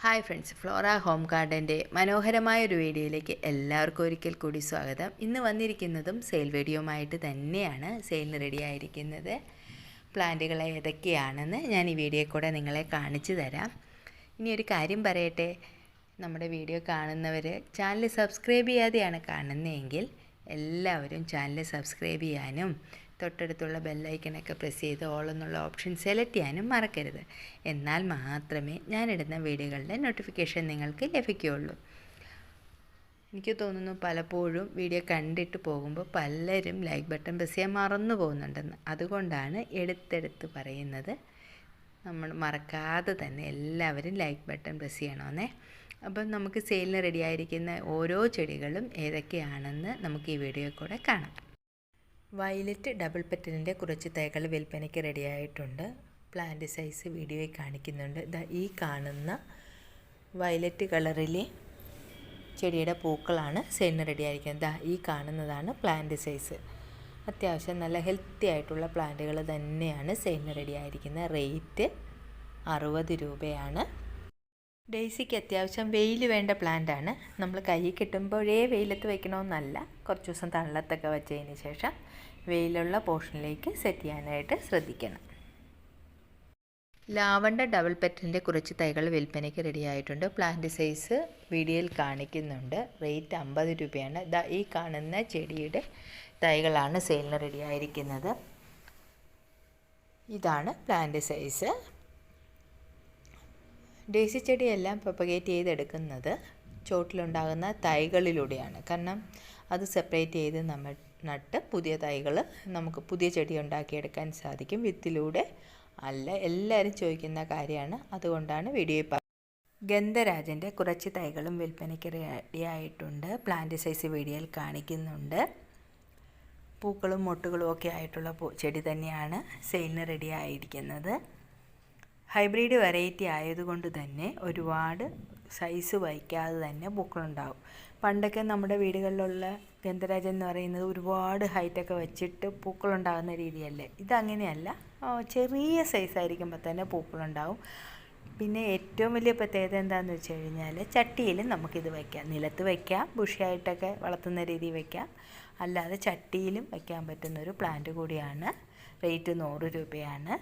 Hi friends Flora home ഗാർഡന്റെ മനോഹരമായ ഒരു വീഡിയോയിലേക്ക് എല്ലാവർക്കും ഒരിക്കൽ കൂടി സ്വാഗതം. ഇന്ന് വന്നിരിക്കുന്നതും സെയിൽ വീഡിയോമായിട്ട് തന്നെയാണ് സെയിലിന് റെഡി ആയിരിക്കുന്നത്. പ്ലാന്റുകൾ ഏതൊക്കെയാണെന്ന് ഞാൻ ഈ വീഡിയോ കൂടെ നിങ്ങളെ കാണിച്ചു തരാം. ഇനി ഒരു കാര്യം പറയട്ടെ നമ്മുടെ വീഡിയോ കാണുന്നവർ ചാനൽ സബ്സ്ക്രൈബ് ചെയ്യാതെയാണ് കാണുന്നതെങ്കിൽ എല്ലാവരും ചാനൽ സബ്സ്ക്രൈബ് ചെയ്യാനും തൊട്ടടുത്തുള്ള ബെല്ലൈക്കനൊക്കെ പ്രസ് ചെയ്ത് ഓൾ എന്നുള്ള ഓപ്ഷൻ സെലക്ട് ചെയ്യാനും മറക്കരുത്. എന്നാൽ മാത്രമേ ഞാനിടുന്ന വീഡിയോകളുടെ നോട്ടിഫിക്കേഷൻ നിങ്ങൾക്ക് ലഭിക്കുകയുള്ളൂ. എനിക്ക് തോന്നുന്നു പലപ്പോഴും വീഡിയോ കണ്ടിട്ട് പോകുമ്പോൾ പലരും ലൈക്ക് ബട്ടൺ പ്രസ് ചെയ്യാൻ മറന്നു പോകുന്നുണ്ടെന്ന്. അതുകൊണ്ടാണ് എടുത്തെടുത്ത് പറയുന്നത്. നമ്മൾ മറക്കാതെ തന്നെ എല്ലാവരും ലൈക്ക് ബട്ടൺ പ്രസ് ചെയ്യണമെന്നേ അപ്പം നമുക്ക് സെയിലിന് റെഡിയായിരിക്കുന്ന ഓരോ ചെടികളും ഏതൊക്കെയാണെന്ന് നമുക്ക് ഈ വീഡിയോ കൂടെ കാണാം. വയലറ്റ് ഡബിൾ പെറ്റലിന്റെ കുറച്ച് തൈകൾ വിൽപ്പനയ്ക്ക് റെഡിയായിട്ടുണ്ട്. പ്ലാന്റ് സൈസ് വീഡിയോയിൽ കാണിക്കുന്നുണ്ട്. ഇതാ ഈ കാണുന്ന വയലറ്റ് കളറിലെ ചെടിയുടെ പൂക്കളാണ് സെയിലിന് റെഡിയായിരിക്കുന്നത്. ദാ ഈ കാണുന്നതാണ് പ്ലാന്റ് സൈസ്. അത്യാവശ്യം നല്ല ഹെൽത്തി ആയിട്ടുള്ള പ്ലാന്റുകൾ തന്നെയാണ് സെന്റ് റെഡി ആയിരിക്കുന്നത് റേറ്റ് അറുപത് രൂപയാണ്. ഡെയ്സിക്ക് അത്യാവശ്യം വെയിൽ വേണ്ട പ്ലാന്റാണ്. നമ്മൾ കൈ കിട്ടുമ്പോഴേ വെയിലത്ത് വെക്കണമെന്നല്ല കുറച്ച് ദിവസം തള്ളത്തൊക്കെ വെച്ചതിന് ശേഷം വെയിലുള്ള പോർഷനിലേക്ക് സെറ്റ് ചെയ്യാനായിട്ട് ശ്രദ്ധിക്കണം. ലാവണ്ട ഡബിൾ പെറ്റിന്റെ കുറച്ച് തൈകൾ വിൽപ്പനയ്ക്ക് റെഡിയായിട്ടുണ്ട് പ്ലാന്റ് സൈസ് വീഡിയോയിൽ കാണിക്കുന്നുണ്ട്. റേറ്റ് അമ്പത് രൂപയാണ്. ദാ ഈ കാണുന്ന ചെടിയുടെ തൈകളാണ് സെയിലിന് റെഡിയായിരിക്കുന്നത് ഇതാണ് പ്ലാന്റ് സൈസ് ഡേസി ചെടിയെല്ലാം പ്രൊപ്പഗേറ്റ് ചെയ്തെടുക്കുന്നത് ചോട്ടിലുണ്ടാകുന്ന തൈകളിലൂടെയാണ്. കാരണം അത് സെപ്പറേറ്റ് ചെയ്ത് നമ്മൾ നട്ട് പുതിയ തൈകൾ നമുക്ക് പുതിയ ചെടി ഉണ്ടാക്കിയെടുക്കാൻ സാധിക്കും. വിത്തിലൂടെ അല്ല എല്ലാവരും ചോദിക്കുന്ന കാര്യമാണ്. അതുകൊണ്ടാണ് വീഡിയോ ഗന്ധരാജന്റെ കുറച്ച് തൈകളും വിൽപ്പനയ്ക്ക് റെഡിയായിട്ടുണ്ട് പ്ലാന്റ് സൈസ് വീഡിയോയിൽ കാണിക്കുന്നുണ്ട്. പൂക്കളും മൊട്ടുകളും ഒക്കെ ആയിട്ടുള്ള ചെടി തന്നെയാണ് സെയിലിന് റെഡി ആയിരിക്കുന്നത്. ഹൈബ്രിഡ് വെറൈറ്റി ആയതുകൊണ്ട് തന്നെ ഒരുപാട് സൈസ് വായിക്കാതെ തന്നെ പൂക്കളുണ്ടാവും. പണ്ടൊക്കെ നമ്മുടെ വീടുകളിലുള്ള ഗന്ധരാജൻ എന്ന് പറയുന്നത് ഒരുപാട് ഹൈറ്റൊക്കെ വെച്ചിട്ട് പൂക്കളുണ്ടാകുന്ന രീതിയല്ലേ? ഇതങ്ങനെയല്ല. ചെറിയ സൈസായിരിക്കുമ്പോൾ തന്നെ പൂക്കളുണ്ടാവും. പിന്നെ ഏറ്റവും വലിയ പ്രത്യേകത എന്താണെന്ന് വെച്ച് കഴിഞ്ഞാൽ ചട്ടിയിൽ നമുക്കിത് വയ്ക്കാം നിലത്ത് വയ്ക്കാം ബുഷിയായിട്ടൊക്കെ വളർത്തുന്ന രീതിയിൽ വയ്ക്കാം അല്ലാതെ ചട്ടിയിലും വയ്ക്കാൻ പറ്റുന്ന ഒരു പ്ലാന്റ് കൂടിയാണ്. റേറ്റ് നൂറ് രൂപയാണ്.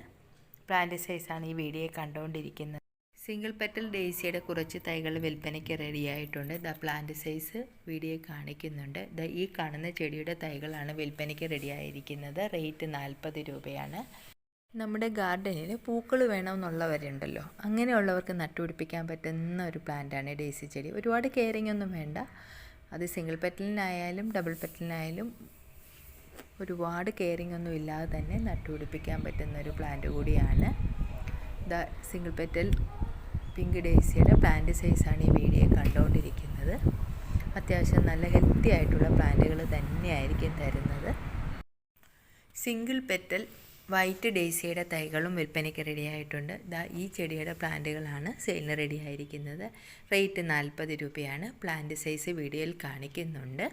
പ്ലാന്റ് സൈസാണ് ഈ വീഡിയോ കണ്ടുകൊണ്ടിരിക്കുന്നത് സിംഗിൾ പെറ്റൽ ഡേസിയുടെ കുറച്ച് തൈകൾ വിൽപ്പനയ്ക്ക് റെഡിയായിട്ടുണ്ട്. ദ പ്ലാന്റ് സൈസ് വീഡിയോ കാണിക്കുന്നുണ്ട്. ദ ഈ കാണുന്ന ചെടിയുടെ തൈകളാണ് വിൽപ്പനയ്ക്ക് റെഡിയായിരിക്കുന്നത്. റേറ്റ് നാൽപ്പത് രൂപയാണ്. നമ്മുടെ ഗാർഡനിൽ പൂക്കൾ വേണമെന്നുള്ളവരുണ്ടല്ലോ. അങ്ങനെയുള്ളവർക്ക് നട്ടുപിടിപ്പിക്കാൻ പറ്റുന്ന ഒരു പ്ലാന്റാണ് ഡേസി ചെടി. ഒരുപാട് കെയറിങ് ഒന്നും വേണ്ട. അത് സിംഗിൾ പെറ്റലിനായാലും ഡബിൾ പെറ്റലിനായാലും ഒരുപാട് കെയറിങ് ഒന്നും ഇല്ലാതെ തന്നെ നട്ടുപിടിപ്പിക്കാൻ പറ്റുന്ന ഒരു പ്ലാന്റ് കൂടിയാണ്. ദ സിംഗിൾ പെറ്റൽ പിങ്ക് ഡേസിയുടെ പ്ലാന്റ് സൈസാണ് ഈ വീഡിയോ കണ്ടുകൊണ്ടിരിക്കുന്നത് അത്യാവശ്യം നല്ല ഹെൽത്തി ആയിട്ടുള്ള പ്ലാന്റുകൾ തന്നെയായിരിക്കും തരുന്നത്. സിംഗിൾ പെറ്റൽ വൈറ്റ് ഡേസിയുടെ തൈകളും വിൽപ്പനയ്ക്ക് റെഡിയായിട്ടുണ്ട്. ദാ ഈ ചെടിയുടെ പ്ലാന്റുകളാണ് സെയിലിന് റെഡി ആയിരിക്കുന്നത് റേറ്റ് നാൽപ്പത് രൂപയാണ്. പ്ലാന്റ് സൈസ് വീഡിയോയിൽ കാണിക്കുന്നുണ്ട്.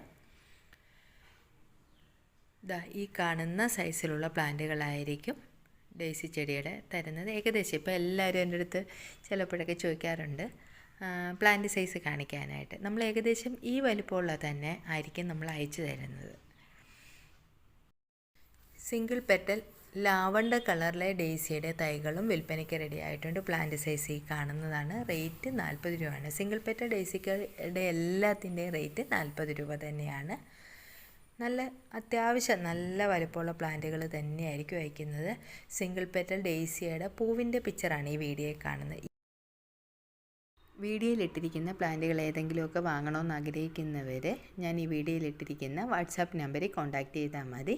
ദാ ഈ കാണുന്ന സൈസിലുള്ള പ്ലാന്റുകളായിരിക്കും. ഡേസി ചെടിയുടെ തരുന്നത്. ഏകദേശം ഇപ്പോൾ എല്ലാവരും എന്റെ അടുത്ത് ചിലപ്പോഴൊക്കെ ചോദിക്കാറുണ്ട്. പ്ലാന്റ് സൈസ് കാണിക്കാനായിട്ട്. നമ്മൾ ഏകദേശം ഈ വലുപ്പമുള്ള തന്നെ ആയിരിക്കും നമ്മൾ അയച്ചു തരുന്നത്. സിംഗിൾ പെറ്റൽ ലാവണ്ട കളറിലെ ഡേസിയുടെ തൈകളും വിൽപ്പനയ്ക്ക് റെഡി ആയിട്ടുണ്ട്. പ്ലാന്റ് സൈസ് ഈ കാണുന്നതാണ്. റേറ്റ് നാൽപ്പത് രൂപയാണ്. സിംഗിൾ പെറ്റൽ ഡേസിക്കയുടെ എല്ലാത്തിന്റെയും റേറ്റ് നാൽപ്പത് രൂപ തന്നെയാണ്. നല്ല അത്യാവശ്യം നല്ല വലുപ്പമുള്ള പ്ലാന്റുകൾ തന്നെയായിരിക്കും അയക്കുന്നത് സിംഗിൾ പെറ്റൽ ഡേസിയുടെ പൂവിന്റെ പിക്ചറാണ് ഈ വീഡിയോയിൽ കാണുന്നത്. വീഡിയോയിലിട്ടിരിക്കുന്ന പ്ലാന്റുകൾ ഏതെങ്കിലുമൊക്കെ വാങ്ങണമെന്ന് ആഗ്രഹിക്കുന്നവർ ഞാൻ ഈ വീഡിയോയിലിട്ടിരിക്കുന്ന വാട്സാപ്പ് നമ്പറിൽ കോൺടാക്റ്റ് ചെയ്താൽ മതി.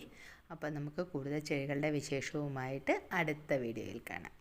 അപ്പോൾ നമുക്ക് കൂടുതൽ ചെടികളുടെ വിശേഷവുമായിട്ട് അടുത്ത വീഡിയോയിൽ കാണാം.